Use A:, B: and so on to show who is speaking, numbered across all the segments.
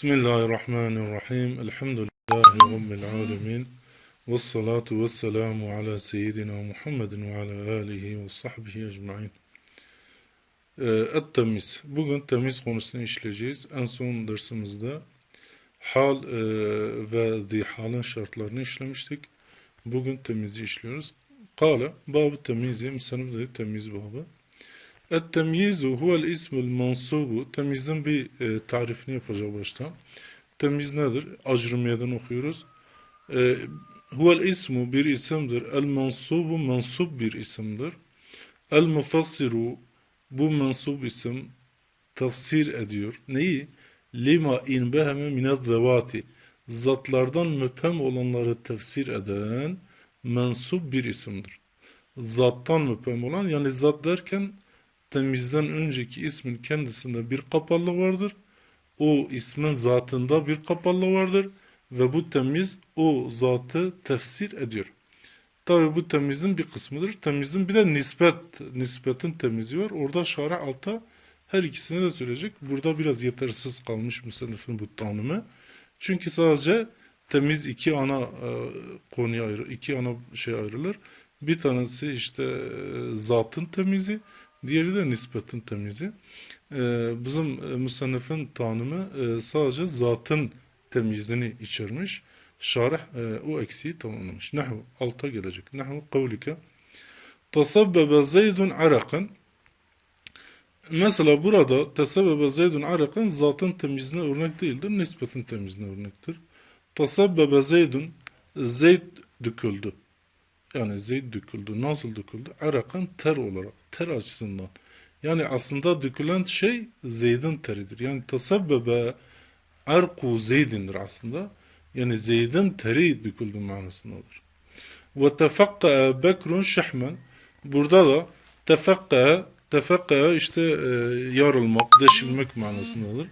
A: Bismillahirrahmanirrahim. Elhamdülillahi Rabbil alemin. Ve salatu ve selamu ala seyyidina Muhammedin ve ala alihi ve sahbihi ecma'in. Ee, Et-temiz. Bugün temiz konusunu işleyeceğiz. En son dersimizde hal e, ve zihalın şartlarını işlemiştik. Bugün temizi işliyoruz. Kale, babı temizi, misalım dedi temiz babı. Et-temyizu huvel ismul mansubu. Temizin bir e, tarifini yapacağız başta. Temiz nedir? Acrımiyeden okuyoruz. E, huvel ismu bir isimdir. El mansubu mansub bir isimdir. El mufassiru bu mansub isim tafsir ediyor. Neyi? Lima in beheme minez zevati. Zatlardan müphem olanları tefsir eden mensup bir isimdir. Zattan müphem olan yani zat derken temizden önceki ismin kendisinde bir kapallık vardır. O ismin zatında bir kapallık vardır ve bu temiz o zatı tefsir ediyor. Tabi bu temizin bir kısmıdır. Temizin bir de nispet, nispetin temizi var. Orada şara alta her ikisini de söyleyecek. Burada biraz yetersiz kalmış müsennifin bu tanımı. Çünkü sadece temiz iki ana e, konuya ayrı, iki ana şey ayrılır. Bir tanesi işte e, zatın temizi, diğeri de nispetin temizi. E, bizim e, müsennifin tanımı e, sadece zatın temizini içermiş. Şarih e, o eksiği tamamlamış. Nahu alta gelecek. Nahu kavlike tasabbebe zeydun arakan Mesela burada tesebbebe zeydun arakan zatın temizliğine örnek değildir. Nispetin temizliğine örnektir. Tesebbebe zeydun zeyd döküldü. Yani zeyd döküldü. Nasıl döküldü? Arakan ter olarak. Ter açısından. Yani aslında dökülen şey zeydin teridir. Yani tesebbebe erku zeydindir aslında. Yani zeydin teri döküldü manasındadır. Ve tefakka bekrun şehmen. Burada da tefakka Tefekka işte e, yarılmak, deşilmek manasındadır.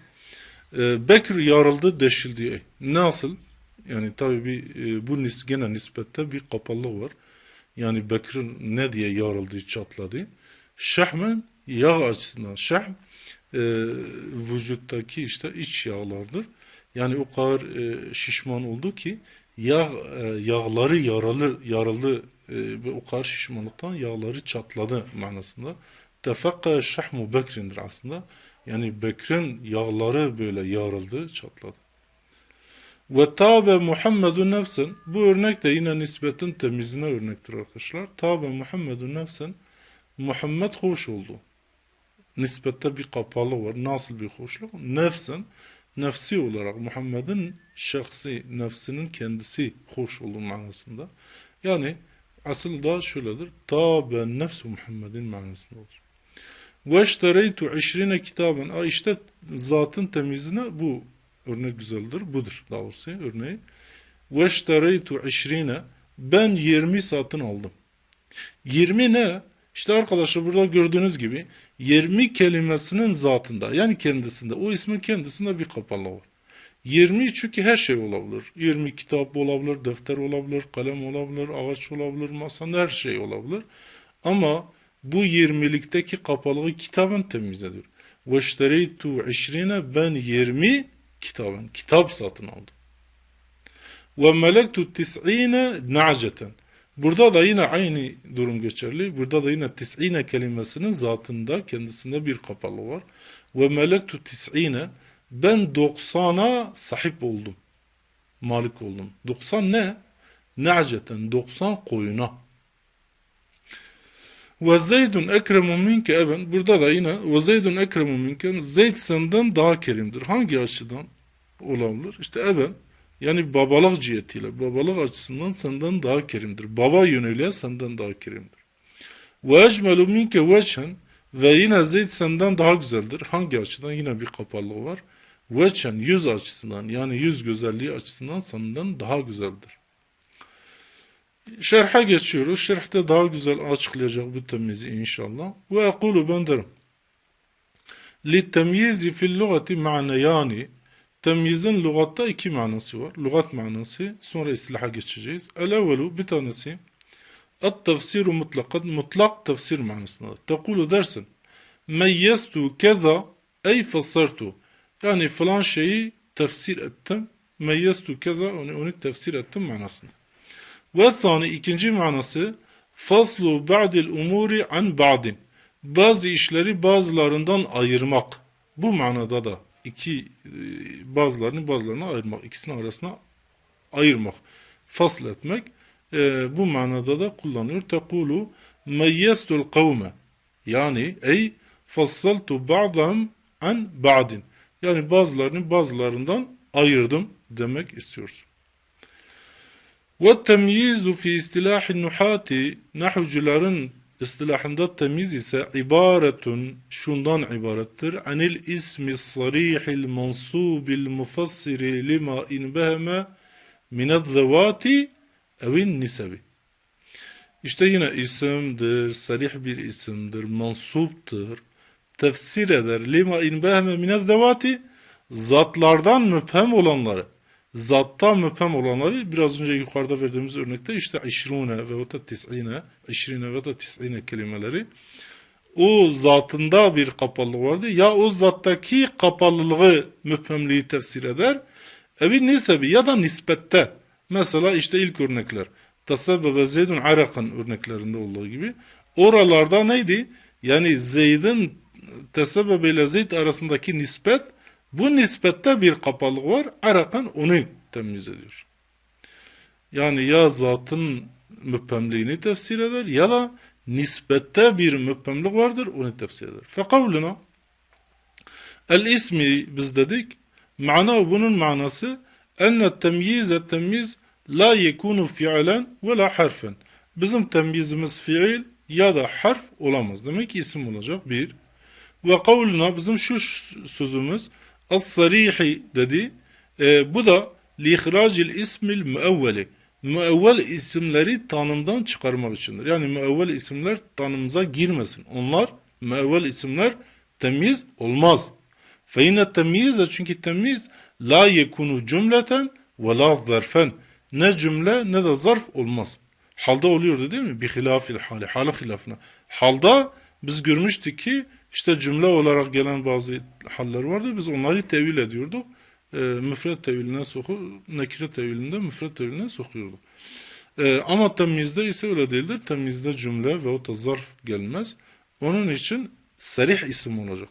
A: E, Bekir yarıldı, deşildi. Nasıl? Yani tabi bir, e, bu nis, gene nispette bir kapallık var. Yani Bekir ne diye yarıldı, çatladı? Şahmen yağ açısından. Şahm e, vücuttaki işte iç yağlardır. Yani o kadar e, şişman oldu ki yağ e, yağları yaralı yarıldı e, ve o kadar şişmanlıktan yağları çatladı manasında. Tefekka şahmu Bekrin'dir aslında. Yani Bekir'in yağları böyle yarıldı, çatladı. Ve tabe Muhammedun nefsen. Bu örnek de yine nisbetin temizine örnektir arkadaşlar. Tabe Muhammedun nefsen. Muhammed hoş oldu. Nispette bir kapalı var. Nasıl bir hoşluk? Nefsen. Nefsi olarak Muhammed'in şahsi, nefsinin kendisi hoş olduğu manasında. Yani asıl da şöyledir. Tabe nefsu Muhammed'in manasında olur. Ve iştereytu 20 kitaben. İşte zatın temizine bu örnek güzeldir. Budur daha doğrusu örneği. وَاشْتَرَيْتُ عِشْرِينَ Ben 20 satın aldım. 20 ne? İşte arkadaşlar burada gördüğünüz gibi 20 kelimesinin zatında yani kendisinde o ismin kendisinde bir kapalı var. 20 çünkü her şey olabilir. 20 kitap olabilir, defter olabilir, kalem olabilir, ağaç olabilir, masanın her şey olabilir. Ama bu yirmilikteki kapalığı kitabın temizledir. وَاشْتَرَيْتُ عِشْرِينَ Ben yirmi kitabın kitap satın aldım. Ve melektu tis'ine na'ceten. Burada da yine aynı durum geçerli. Burada da yine tis'ine kelimesinin zatında kendisinde bir kapalı var. Ve melektu tis'ine ben 90'a sahip oldum. Malik oldum. 90 ne? Na'ceten 90 koyuna. Ve zeydun ekremu minke eben. Burada da yine ve zeydun ekremu minke. Zeyd senden daha kerimdir. Hangi açıdan olabilir? İşte eben yani babalık cihetiyle, babalık açısından senden daha kerimdir. Baba yönüyle senden daha kerimdir. Ve ecmelu minke veçhen ve yine Zeyd senden daha güzeldir. Hangi açıdan? Yine bir kapallığı var. Veçhen yüz açısından yani yüz güzelliği açısından senden daha güzeldir. Şerhe geçiyoruz. Şerhte daha güzel açıklayacak bu temizi inşallah. Ve ekulu ben derim. Littemyizi fil lugati ma'neyani Temyizin lügatta iki manası var. Lügat manası. Sonra istilaha geçeceğiz. El evvelu bir tanesi. Et tefsiru mutlakat. Mutlak tefsir manasında. Tekulu dersin. Meyyestu keza ey fassartu. Yani falan şeyi tefsir ettim. Meyyestu keza onu, onu tefsir ettim manasını. Ve thani ikinci manası faslu ba'dil umuri an ba'din. Bazı işleri bazılarından ayırmak. Bu manada da iki e, bazılarını bazılarına ayırmak. ikisinin arasına ayırmak. Fasl etmek. E, bu manada da kullanıyor. Tekulu meyyestul kavme. Yani ey fassaltu ba'dahum an ba'din. Yani bazılarını bazılarından ayırdım demek istiyoruz. Ve temyizu fi istilahin nuhati nahucuların istilahında temiz ise ibaretun şundan ibarettir. Anil ismi sarihil mansubil mufassiri lima inbeheme minezzevati evin nisebi. İşte yine isimdir, sarih bir isimdir, mansuptur. Tefsir eder. Lima inbeheme minezzevati zatlardan müphem olanları zattan müphem olanları biraz önce yukarıda verdiğimiz örnekte işte işrune ve da tis'ine, işrine ve da tis'ine kelimeleri o zatında bir kapalılık vardı. Ya o zattaki kapalılığı müphemliği tefsir eder. Evi nisebi ya da nispette. Mesela işte ilk örnekler. Tasabbebe Zeydun Arak'ın örneklerinde olduğu gibi. Oralarda neydi? Yani Zeyd'in tesebbebe ile Zeyd arasındaki nispet bu nispette bir kapalık var. Arakan onu temiz ediyor. Yani ya zatın müphemliğini tefsir eder ya da nispette bir müphemlik vardır onu tefsir eder. Fekavluna el ismi biz dedik mana bunun manası enne temyize temyiz la yekunu fiilen ve la harfen. Bizim temyizimiz fiil ya da harf olamaz. Demek ki isim olacak bir. Ve kavluna bizim şu sözümüz as-sarihi dedi. E, bu da lihracil ismil müevveli. Müevvel isimleri tanımdan çıkarmak içindir. Yani müevvel isimler tanımıza girmesin. Onlar müevvel isimler temiz olmaz. Feyne temyize çünkü temiz la yekunu cümleten ve la zarfen. Ne cümle ne de zarf olmaz. Halda oluyordu değil mi? Bir hilafil hali. Halı hilafına. Halda biz görmüştük ki işte cümle olarak gelen bazı haller vardı. Biz onları tevil ediyorduk. E, müfret teviline soku, nekire tevilinde müfret teviline sokuyorduk. E, ama temizde ise öyle değildir. Temizde cümle ve o da zarf gelmez. Onun için serih isim olacak.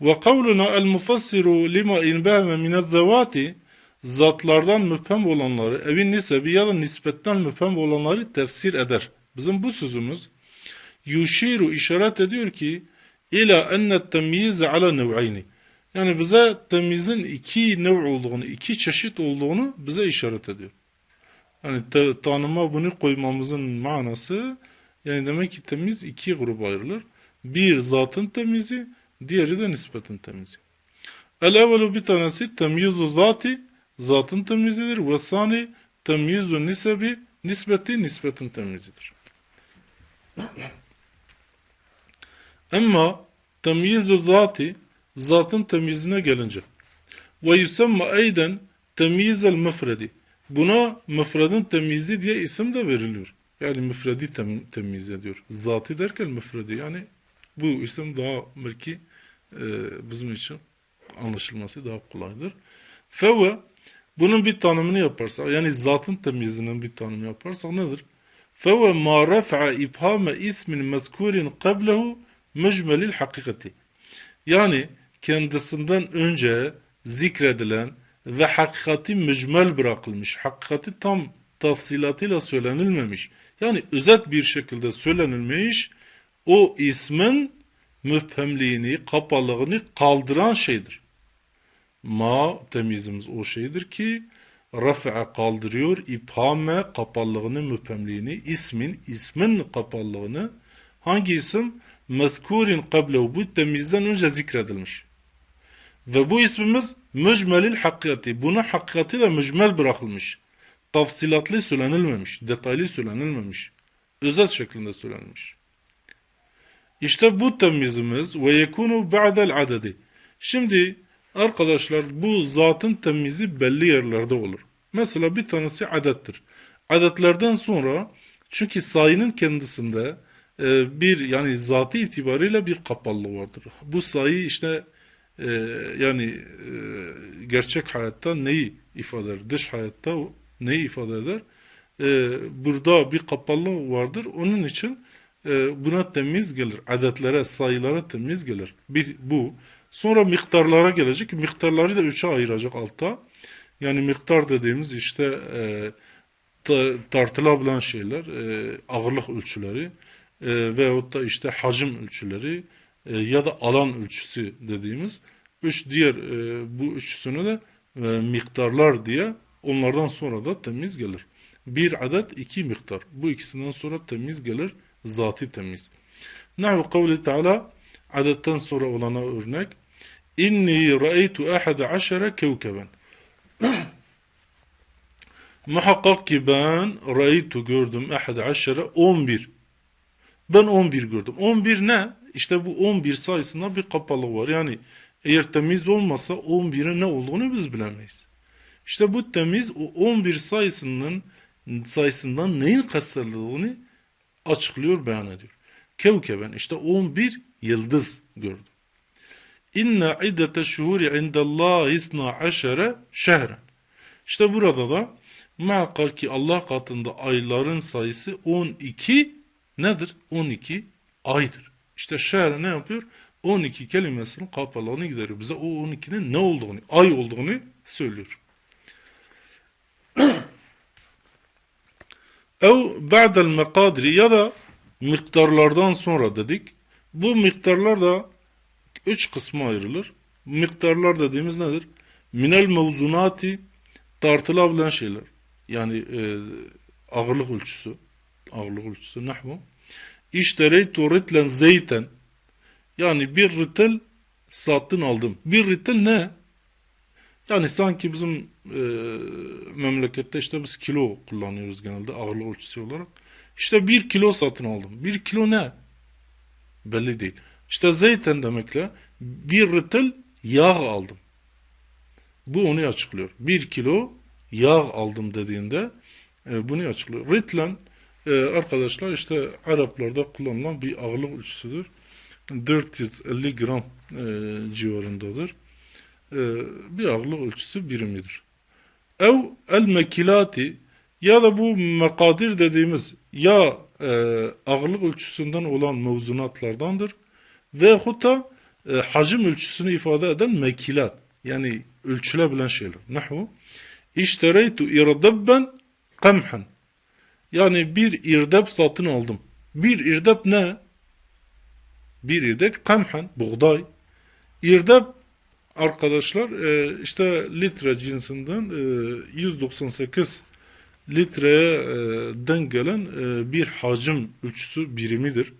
A: Ve kavluna el mufassiru lima inbehme minel zevati zatlardan müphem olanları, evin nisebi ya da nispetten müphem olanları tefsir eder. Bizim bu sözümüz yuşiru işaret ediyor ki ila enne temyize ala nev'ayni. Yani bize temyizin iki nev olduğunu, iki çeşit olduğunu bize işaret ediyor. Yani tanıma bunu koymamızın manası yani demek ki temiz iki gruba ayrılır. Bir zatın temizi, diğeri de nispetin temizi. El evvelu bir tanesi temyizu zati, zatın temizidir. Ve sani temyizu nisebi, nisbeti nisbetin temizidir. Ama temyizu zati zatın temyizine gelince ve yusamma eyden temyizel müfredi buna müfredin temyizi diye isim de veriliyor. Yani müfredi tem, temyiz ediyor. Zatı derken müfredi yani bu isim daha belki e, bizim için anlaşılması daha kolaydır. Feve bunun bir tanımını yaparsak yani zatın temyizinin bir tanımı yaparsak nedir? Feve ma refa'a ibhame ismin mezkurin qablehu mücmelil hakikati. Yani kendisinden önce zikredilen ve hakikati mücmel bırakılmış, hakikati tam tafsilatıyla söylenilmemiş, yani özet bir şekilde söylenilmiş, o ismin müphemliğini, kapalılığını kaldıran şeydir. Ma temizimiz o şeydir ki, raf'a kaldırıyor, iphame kapallığını, müphemliğini, ismin, ismin kapallığını, hangi isim? Mezkurin kablehu bu temizden önce zikredilmiş. Ve bu ismimiz mücmelil hakikati. Buna hakikatiyle mücmel bırakılmış. Tafsilatlı söylenilmemiş, detaylı söylenilmemiş. Özel şeklinde söylenmiş. İşte bu temizimiz ve yekunu ba'del adedi. Şimdi arkadaşlar bu zatın temizi belli yerlerde olur. Mesela bir tanesi adettir. Adetlerden sonra çünkü sayının kendisinde e, bir yani zatı itibariyle bir kapalılığı vardır. Bu sayı işte e, yani e, gerçek hayatta neyi ifade eder? Dış hayatta neyi ifade eder? Ee, burada bir kapalılık vardır. Onun için e, buna temiz gelir. Adetlere, sayılara temiz gelir. Bir bu. Sonra miktarlara gelecek. Miktarları da üçe ayıracak altta. Yani miktar dediğimiz işte e, ta- tartılabilen şeyler, e, ağırlık ölçüleri e, veyahut da işte hacim ölçüleri e, ya da alan ölçüsü dediğimiz üç diğer e, bu üçüsünü de e, miktarlar diye onlardan sonra da temiz gelir. Bir adet iki miktar. Bu ikisinden sonra temiz gelir. Zati temiz. Nahu kavli Teala adetten sonra olana örnek. İnni ra'eytu ahada aşere kevkeben. Muhakkak ki ben ra'eytu gördüm ahada aşere 11. Ben 11 gördüm. 11 ne? İşte bu 11 sayısında bir kapalı var. Yani eğer temiz olmasa 11'in ne olduğunu biz bilemeyiz. İşte bu temiz o 11 sayısının sayısından neyin kastedildiğini açıklıyor, beyan ediyor. Kevkeben işte 11 yıldız gördüm. İnne iddete şuhuri indallahi isna aşere şehren. İşte burada da muhakkak ki Allah katında ayların sayısı 12 nedir? 12 aydır. İşte şehre ne yapıyor? 12 kelimesinin kapalığını gideriyor. Bize o 12'nin ne olduğunu, ay olduğunu söylüyor. Ev ba'del mekadri ya da miktarlardan sonra dedik. Bu miktarlar da üç kısma ayrılır. Miktarlar dediğimiz nedir? Minel mevzunati tartılabilen şeyler. Yani e, ağırlık ölçüsü. Ağırlık ölçüsü nahvu. İştereytu ritlen zeyten. Yani bir ritel satın aldım. Bir ritel ne? Yani sanki bizim e, memlekette işte biz kilo kullanıyoruz genelde ağırlık ölçüsü olarak. İşte bir kilo satın aldım. Bir kilo ne? Belli değil. İşte zeyten demekle bir ritel yağ aldım. Bu onu açıklıyor. Bir kilo yağ aldım dediğinde e, bunu açıklıyor. Ritlen e, arkadaşlar işte Araplarda kullanılan bir ağırlık ölçüsüdür. 450 gram e, civarındadır. E, bir ağırlık ölçüsü birimidir. Ev el mekilati ya da bu mekadir dediğimiz ya e, ağırlık ölçüsünden olan mevzunatlardandır veyahut da e, hacim ölçüsünü ifade eden mekilat yani ölçülebilen şeyler. Nahu İştereytu irdebben kamhan yani bir irdep satın aldım. Bir irdep ne? Bir irdep kamhan, buğday. İrdep arkadaşlar e, işte litre cinsinden e, 198 litreye e, denk gelen e, bir hacim ölçüsü birimidir.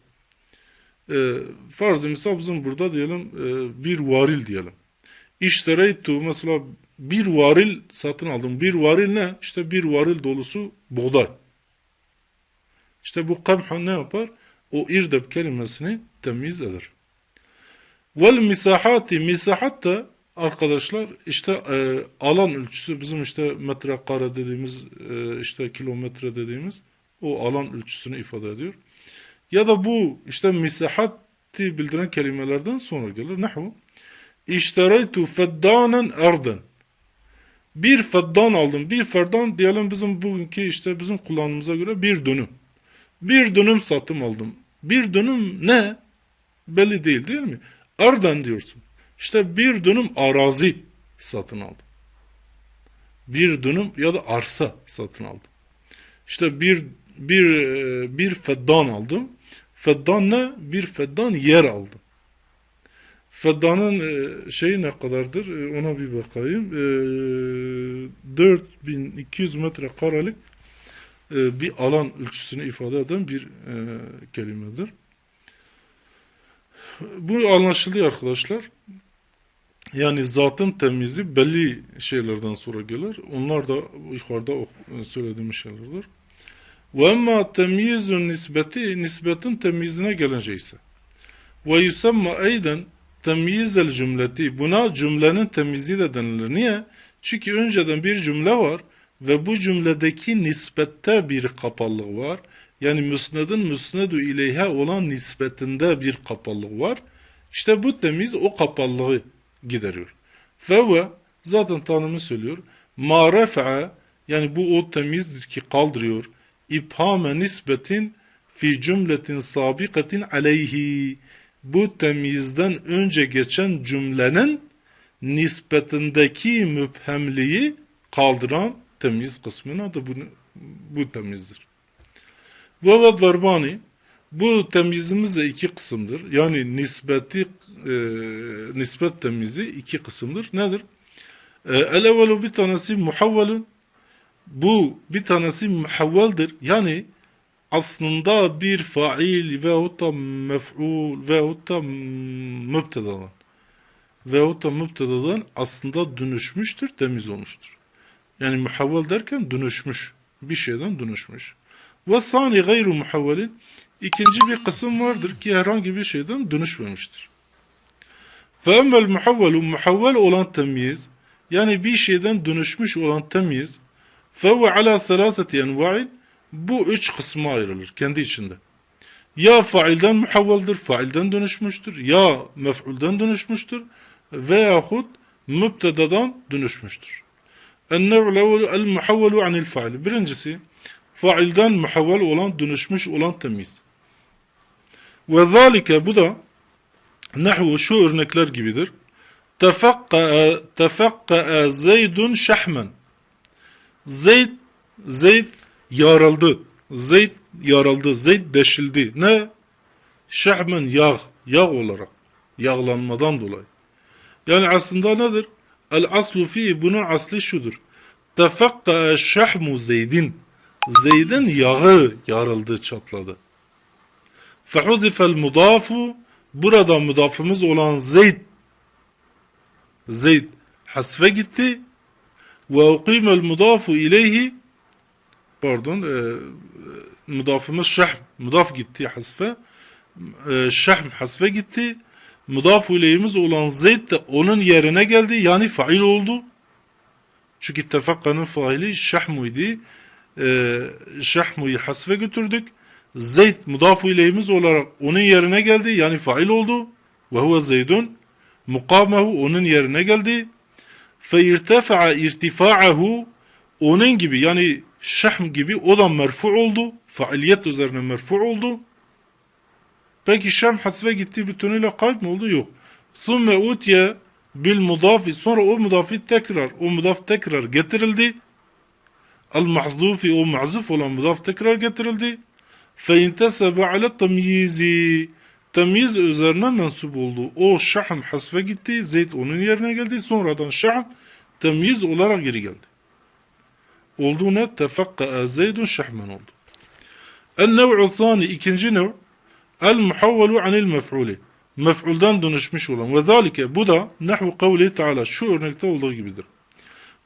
A: E, farz misal burada diyelim e, bir varil diyelim. İştereytu mesela bir varil satın aldım. Bir varil ne? İşte bir varil dolusu buğday. İşte bu kamha ne yapar? O irdep kelimesini temiz eder. Vel misahati misahat da arkadaşlar işte e, alan ölçüsü bizim işte metrekare dediğimiz e, işte kilometre dediğimiz o alan ölçüsünü ifade ediyor. Ya da bu işte misahati bildiren kelimelerden sonra gelir. Nahu İştereytu feddanen erden bir feddan aldım. Bir feddan diyelim bizim bugünkü işte bizim kullanımıza göre bir dönüm. Bir dönüm satım aldım. Bir dönüm ne? Belli değil değil mi? Ardan diyorsun. İşte bir dönüm arazi satın aldım. Bir dönüm ya da arsa satın aldım. İşte bir bir e, bir feddan aldım. Feddan ne? Bir feddan yer aldım. Feddanın e, şeyi ne kadardır? E, ona bir bakayım. 4200 metre karelik bir alan ölçüsünü ifade eden bir kelimedir. Bu anlaşılıyor arkadaşlar. Yani zatın temizi belli şeylerden sonra gelir. Onlar da yukarıda söylediğim şeylerdir. Ve emma temyizun nisbeti, nisbetin temizine gelince ise. Ve yusamma eyden temyizel cümleti. Buna cümlenin temizliği de denilir. Niye? Çünkü önceden bir cümle var ve bu cümledeki nispette bir kapallık var. Yani müsnedin müsnedu ileyhe olan nispetinde bir kapallık var. İşte bu temiz o kapallığı gideriyor. Feve Zaten tanımı söylüyor. Ma refa'a yani bu o temizdir ki kaldırıyor. İbhame nisbetin fi cümletin sabikatin aleyhi. Bu temizden önce geçen cümlenin nispetindeki müphemliği kaldıran temiz kısmının adı bu, bu temizdir. Ve darbani bu temizimiz de iki kısımdır. Yani nisbeti e, nispet temizi iki kısımdır. Nedir? E, el evvelu bir tanesi muhavvelun bu bir tanesi muhavveldir. Yani aslında bir fail veyahut da mef'ul veyahut da mübtedadan veyahut da mübtedadan aslında dönüşmüştür, temiz olmuştur. Yani muhavvel derken dönüşmüş. Bir şeyden dönüşmüş. Ve sani gayru muhavvelin ikinci bir kısım vardır ki herhangi bir şeyden dönüşmemiştir. Fe emmel muhavvelu muhavvel olan temyiz yani bir şeyden dönüşmüş olan temyiz fe ve ala selaseti enva'in bu üç kısma ayrılır kendi içinde. Ya failden muhavveldir, failden dönüşmüştür. Ya mef'ulden dönüşmüştür. Veyahut mübtedadan dönüşmüştür. El-nev'l evvelu el-muhavvelu anil fail. Birincisi, failden muhavvel olan, dönüşmüş olan temiz. Ve zalike bu da nahvu şu örnekler gibidir. Tefakka'a zeydun şahmen. Zeyd Zeyd yarıldı. Zeyd yarıldı. Zeyd deşildi. Ne? Şahmen yağ. Yağ olarak. Yağlanmadan dolayı. Yani aslında nedir? El aslu fi bunun asli şudur. Tefakka şahmu Zeydin. Zeyd'in yağı yarıldı, çatladı. Fehuzifel mudafu burada mudafımız olan Zeyd Zeyd hasfe gitti ve ukimel mudafu ileyhi pardon e, mudafımız şahm mudaf gitti hasfe e, şahm hasfe gitti mudafu ileyhimiz olan Zeyd de onun yerine geldi yani fail oldu çünkü tefakkanın faili şahmuydu e, şahmuyu hasfe götürdük Zeyd mudafu ileyhimiz olarak onun yerine geldi yani fail oldu ve huve Zeydun mukamehu onun yerine geldi fe irtefa'a irtifa'ahu onun gibi yani şahm gibi o da merfu oldu. Faaliyet üzerine merfu oldu. Peki şam hasve gitti bütünüyle kayıp mı oldu? Yok. Thumme utiye mudafi sonra o mudafi tekrar o mudaf tekrar getirildi. Al mahzufi o mahzuf olan mudaf tekrar getirildi. Fe intesebe ale temyizi temyiz üzerine mensup oldu. O şahm hasfe gitti. Zeyd onun yerine geldi. Sonradan şahm temyiz olarak geri geldi. Olduğuna tefakka Zeydun şahmen oldu. El-nev'u thani ikinci nev el muhavvelu anil mef'uli mef'uldan dönüşmüş olan ve zalike bu da nahvu kavli taala şu örnekte olduğu gibidir.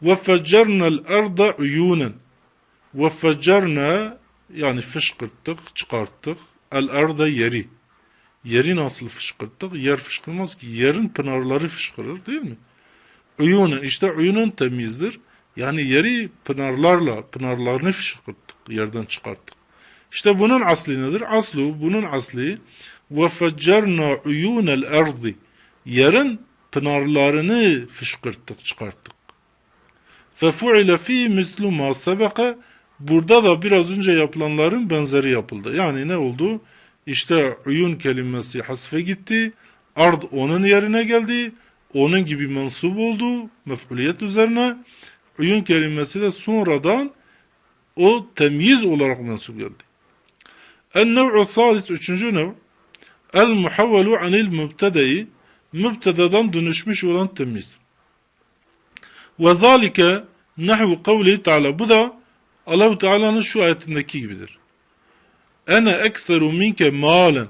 A: Ve feccarna'l arda uyunen ve feccarna yani fışkırttık, çıkarttık. El arda yeri. Yeri nasıl fışkırttık? Yer fışkırmaz ki. Yerin pınarları fışkırır değil mi? Uyunen işte uyunun temizdir. Yani yeri pınarlarla, pınarlarını fışkırttık, yerden çıkarttık. İşte bunun asli nedir? Aslu, bunun asli وَفَجَّرْنَا عُيُونَ الْاَرْضِ Yerin pınarlarını fışkırttık, çıkarttık. فَفُعِلَ ف۪ي مِثْلُ مَا سَبَقَ Burada da biraz önce yapılanların benzeri yapıldı. Yani ne oldu? İşte uyun kelimesi hasfe gitti. Ard onun yerine geldi. Onun gibi mensup oldu. Mef'uliyet üzerine. Uyun kelimesi de sonradan o temyiz olarak mensup geldi. El-nev'u thalis üçüncü nev el-muhavvelu anil mübtedeyi mübtedadan dönüşmüş olan temyiz. Ve zalike nahvu kavli Teala bu da Allah Teala'nın şu ayetindeki gibidir. Ene ekseru minke malen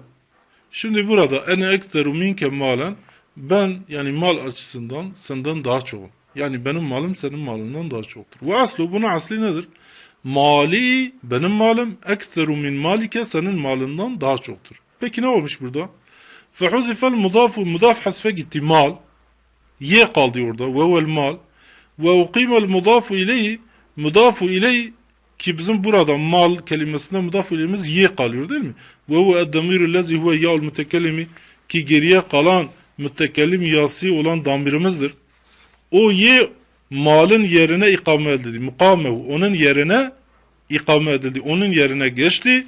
A: Şimdi burada ene ekseru minke malen ben yani mal açısından senden daha çoğum. Yani benim malım senin malından daha çoktur. Ve aslı bunun asli nedir? Mali benim malım ekteru min malike senin malından daha çoktur. Peki ne olmuş burada? Fehuzifel mudafu mudaf hasfe gitti mal. Ye kaldı orada. Vel mal. Ve ukimel mudafu ileyhi mudafu ileyhi ki bizim burada mal kelimesinde mudafu ileyhimiz ye kalıyor değil mi? Ve huve eddemiru lezi huve ya'ul mütekellimi ki geriye kalan mütekellim yası olan damirimizdir. O ye malın yerine ikame edildi. Mukamehu onun yerine ikame edildi. Onun yerine geçti.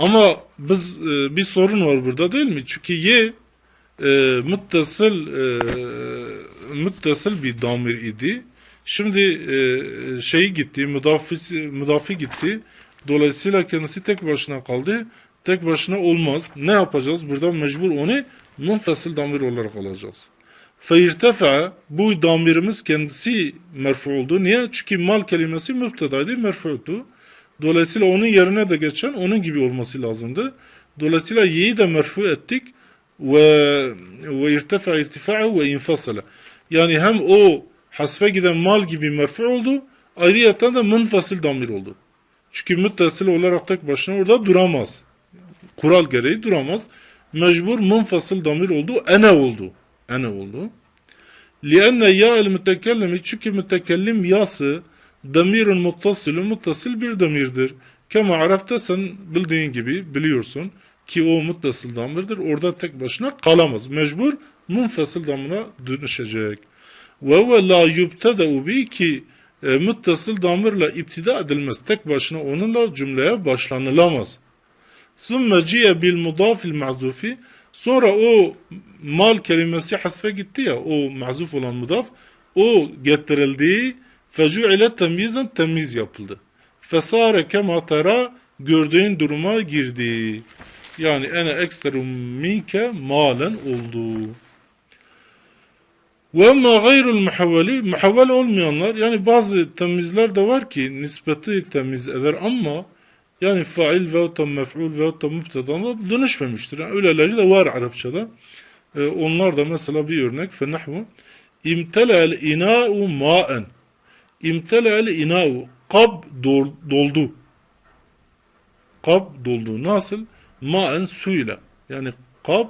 A: Ama biz e, bir sorun var burada değil mi? Çünkü ye e, müttesıl e, müttesıl bir damir idi. Şimdi e, şey gitti, müdafi, müdafi gitti. Dolayısıyla kendisi tek başına kaldı. Tek başına olmaz. Ne yapacağız? Burada mecbur onu munfasıl damir olarak alacağız. Feirtefa bu damirimiz kendisi merfu oldu. Niye? Çünkü mal kelimesi müptedaydı, merfu'tu. Dolayısıyla onun yerine de geçen onun gibi olması lazımdı. Dolayısıyla ye'yi de merfu ettik ve ve irtefa irtifa'u ve infasala. Yani hem o hasfe giden mal gibi merfu oldu, ayrıyeten de munfasıl damir oldu. Çünkü müttasil olarak tek başına orada duramaz. Kural gereği duramaz. Mecbur munfasıl damir oldu, ene oldu. Ene oldu. لأن يا المتكلم çünkü mütekellim yası Damirun muttasilun muttasil bir damirdir. Kema arafta bildiğin gibi biliyorsun ki o muttasıl damirdir. Orada tek başına kalamaz. Mecbur munfasıl damına dönüşecek. Ve ve la yubtedeu bi ki e, muttasıl damirle iptida edilmez. Tek başına onunla cümleye başlanılamaz. Sümme ciye bil mudafil ma'zufi Sonra o mal kelimesi hasfe gitti ya o mahzuf olan mudaf o getirildiği Fecu'ile temyizen temyiz yapıldı. Fesare kema tera gördüğün duruma girdi. Yani ene eksterum minke malen oldu. Ve ma gayrul muhavveli, muhavvel olmayanlar, yani bazı temizler de var ki nispeti temiz eder ama yani fail ve tam mef'ul ve tam mübtedan dönüşmemiştir. Yani öyleleri de var Arapçada. Ee, onlar da mesela bir örnek. Fenahvu imtelel ina'u ma'en imtela'el ina'u kab doldu kab doldu. Nasıl? Ma'en suyla. Yani kab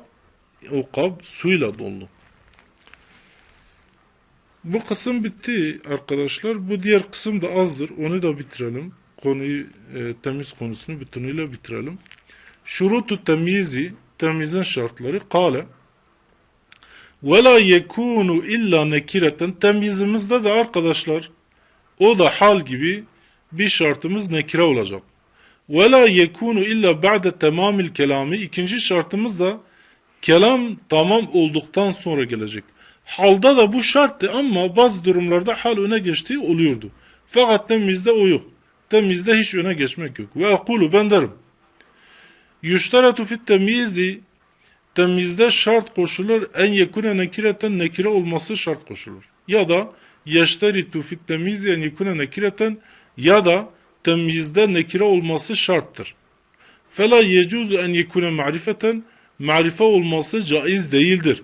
A: o kab suyla doldu. Bu kısım bitti arkadaşlar. Bu diğer kısım da azdır. Onu da bitirelim konuyu e, temiz konusunu bütünüyle bitirelim. Şurutu temyizi temizin şartları kale ve la yekunu illa nekireten temyizimizde de arkadaşlar o da hal gibi bir şartımız nekire olacak. La yekunu illa ba'de tamamil kelami ikinci şartımız da kelam tamam olduktan sonra gelecek. Halda da bu şarttı ama bazı durumlarda hal öne geçtiği oluyordu. Fakat temizde o yok. Temizde hiç öne geçmek yok. Ve akulu ben derim. Yüşteratu fit temyizi temizde şart koşulur en yekune nekireten nekire olması şart koşulur. Ya da yeşteritu fit temyizi en yekune nekireten ya da temizde nekire olması şarttır. Fela yecuzu en yekune marifeten marife olması caiz değildir.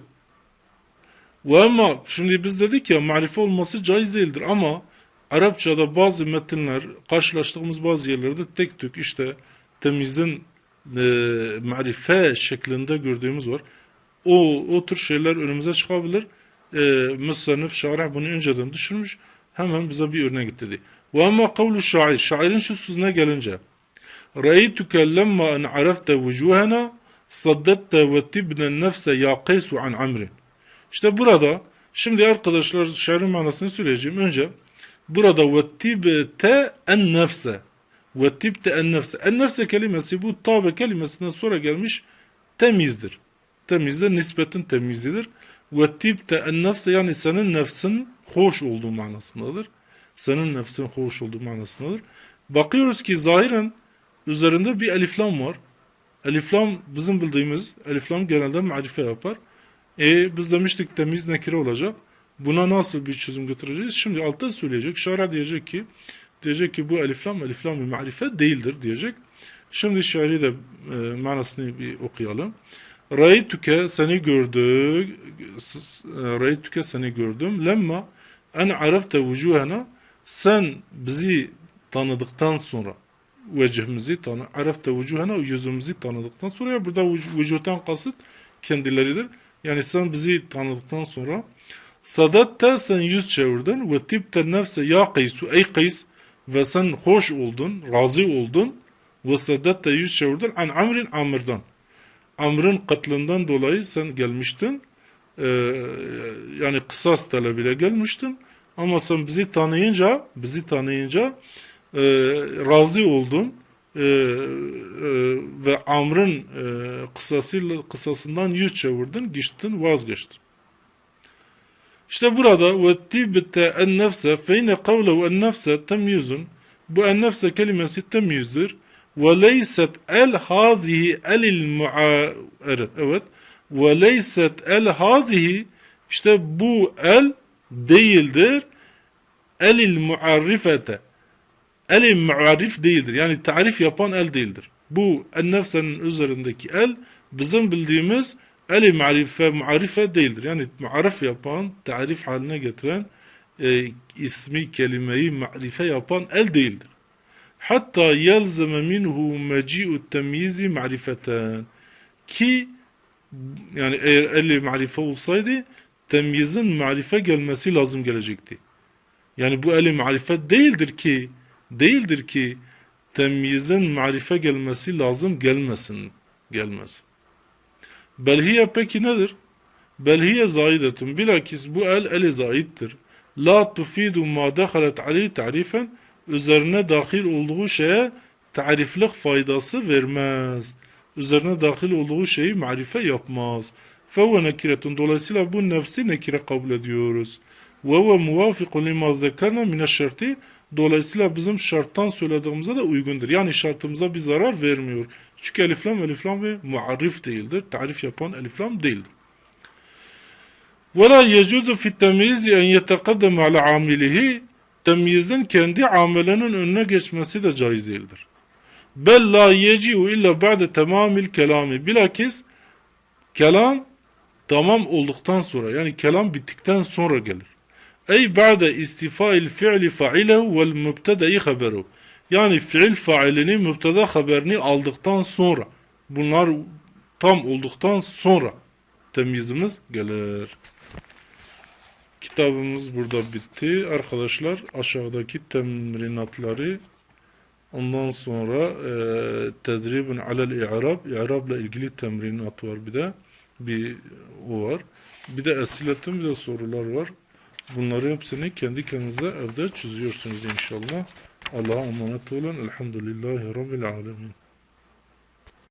A: Ve ama şimdi biz dedik ya marife olması caiz değildir ama Arapçada bazı metinler, karşılaştığımız bazı yerlerde tek tük işte temizin e, marife şeklinde gördüğümüz var. O, o tür şeyler önümüze çıkabilir. E, Müsannif Şarih bunu önceden düşünmüş. Hemen bize bir örnek getirdi. Ama kavlu şair. Şairin şu sözüne gelince. En arafte vucuhena saddette ve tibne nefse ya kaysu an amrin. İşte burada şimdi arkadaşlar şairin manasını söyleyeceğim. Önce Burada. Vettibte en nefse. En nefse kelimesi bu tabe kelimesinden sonra gelmiş temizdir. Temizdir, nispetin temizidir. Vettibte en nefse yani senin nefsin hoş olduğu manasındadır. Senin nefsin hoş olduğu manasındadır. Bakıyoruz ki zahiren üzerinde bir eliflam var. Eliflam bizim bildiğimiz eliflam genelde marife yapar. E biz demiştik temiz nekire olacak. Buna nasıl bir çözüm getireceğiz? Şimdi altta söyleyecek. Şara diyecek ki diyecek ki bu eliflam eliflam bir marife değildir diyecek. Şimdi şairi de e, manasını bir okuyalım. Raytuke seni gördük. Raytuke seni gördüm. Lemma en arafte vucuhena sen bizi tanıdıktan sonra vecihimizi tanı, arafte vucuhena yüzümüzü tanıdıktan sonra ya burada vücuttan kasıt kendileridir. Yani sen bizi tanıdıktan sonra Sadatta sen yüz çevirdin ve tipte nefse ya kaysu ey kays ve sen hoş oldun, razı oldun ve sadatta yüz çevirdin an amrin amrdan. Amrın katlından dolayı sen gelmiştin. Ee, yani kısas talebiyle gelmiştin. Ama sen bizi tanıyınca, bizi tanıyınca e, razı oldun e, e, ve Amr'ın e, kısasıyla, kısasından yüz çevirdin, geçtin, vazgeçtin. İşte burada ve tibte en nefse fe yine kavlehu en bu en nefse kelimesi temyizdir ve leyset el hazihi elil mu'aret evet ve leyset el hazihi işte bu el değildir elil muarrifete el muarrif değildir. Yani tarif yapan el değildir. Bu en nefsenin üzerindeki el bizim bildiğimiz el marife muarife değildir. Yani muarif yapan, tarif haline getiren e, ismi kelimeyi marife yapan el değildir. Hatta yelzeme minhu meci'u temyizi marifeten ki yani eğer el marife olsaydı temyizin marife gelmesi lazım gelecekti. Yani bu el marifet değildir ki değildir ki temyizin marife gelmesi lazım gelmesin. Gelmez. Belhiye peki nedir? Belhiye zaidetun. Bilakis bu el eli zaittir. La tufidu ma dakhalet aleyhi tarifen üzerine dahil olduğu şeye tariflik faydası vermez. Üzerine dahil olduğu şeyi marife yapmaz. Fevve nekiretun. Dolayısıyla bu nefsi nekire kabul ediyoruz. Ve ve muvafikun lima zekerna mineşşerti Dolayısıyla bizim şarttan söylediğimize de uygundur. Yani şartımıza bir zarar vermiyor. Çünkü eliflam eliflam ve muarrif değildir. Tarif yapan eliflam değildir. وَلَا يَجُوزُ فِي التَّمْيِيزِ اَنْ يَتَقَدَّمَ عَلَى عَامِلِهِ Temyizin kendi amelinin önüne geçmesi de caiz değildir. Bel la yeci'u illa ba'de tamamil kelami. Bilakis kelam tamam olduktan sonra yani kelam bittikten sonra gelir. Ey ba'de istifail fi'li fa'ilehu vel mübtede'i haberu. Yani fiil failini mübteda haberini aldıktan sonra bunlar tam olduktan sonra temyizimiz gelir. Kitabımız burada bitti. Arkadaşlar aşağıdaki temrinatları ondan sonra e, tedribun alel i'rab i'rabla ilgili temrinat var bir de bir o var. Bir de esiletin bir de sorular var. Bunları hepsini kendi kendinize evde çözüyorsunuz inşallah. Allah'a emanet olun. Elhamdülillahi Rabbil Alemin.